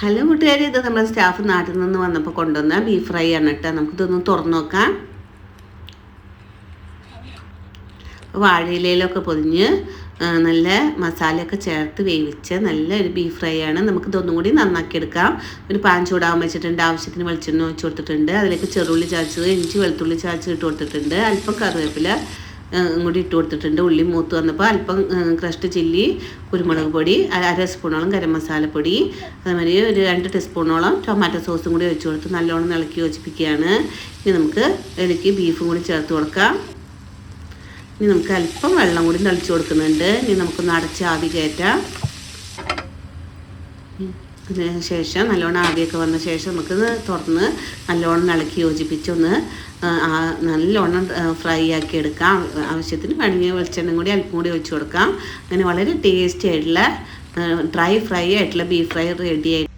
Hello കൂട്ടുകാരി ഇത് നമ്മുടെ സ്റ്റാഫ് നാട്ടിൽ നിന്ന് വന്നപ്പോൾ കൊണ്ടുവന്ന ബീഫ് ഫ്രൈ ആണ് കേട്ടോ. നമുക്കിതൊന്ന് തുറന്നു നോക്കാം. വാഴയിലയിലൊക്കെ പൊതിഞ്ഞ് നല്ല മസാലയൊക്കെ ചേർത്ത് വേവിച്ച് നല്ല ഒരു ബീഫ് ഫ്രൈ ആണ്. നമുക്ക് ഇതൊന്നും കൂടി നന്നാക്കി എടുക്കാം. ഒരു പാൻ ചൂടാകാൻ വെച്ചിട്ടുണ്ട് ആവശ്യത്തിന് വെളിച്ചെണ്ണ ഒഴിച്ചു കൊടുത്തിട്ടുണ്ട്. അതിലേക്ക് ചെറുള്ളി ചാച്ചത് ഇഞ്ചി വെളുത്തുള്ളി ചാച്ചത് ഇട്ട് കൊടുത്തിട്ടുണ്ട്. അല്പം കറിവേപ്പില കൂടി ഇട്ട് കൊടുത്തിട്ടുണ്ട്. ഉള്ളി മൂത്ത് വന്നപ്പോൾ അല്പം ക്രഷ്ഡ് ചില്ലി കുരുമുളക് പൊടി അര സ്പൂണോളം ഗരം മസാലപ്പൊടി അതേമാതിരി ഒരു രണ്ട് ടീസ്പൂണോളം ടൊമാറ്റോ സോസും കൂടി ഒഴിച്ച് കൊടുത്ത് നല്ലോണം ഇളക്കി യോജിപ്പിക്കുകയാണ്. ഇനി നമുക്ക് ഇതിലേക്ക് ബീഫും കൂടി ചേർത്ത് കൊടുക്കാം. ഇനി നമുക്ക് അല്പം വെള്ളം കൂടി തളിച്ചു കൊടുക്കുന്നുണ്ട്. ഇനി നമുക്കൊന്ന് അടച്ച് ആവി കയറ്റാം ശേഷം നല്ലോണം ആവിയൊക്കെ വന്ന ശേഷം നമുക്കിത് തുറന്ന് നല്ലോണം ഇളക്കി യോജിപ്പിച്ച് ഒന്ന് ആ, ആ, നല്ലോണം ഫ്രൈ ആക്കി എടുക്കാം. ആവശ്യത്തിന് വേണമെങ്കിൽ വെളിച്ചെണ്ണ കൂടി അല്പം കൂടി ഒഴിച്ചു കൊടുക്കാം. അങ്ങനെ വളരെ ടേസ്റ്റി ആയിട്ടുള്ള ഡ്രൈ ഫ്രൈ ആയിട്ടുള്ള ബീഫ് ഫ്രൈ റെഡി ആയിട്ട്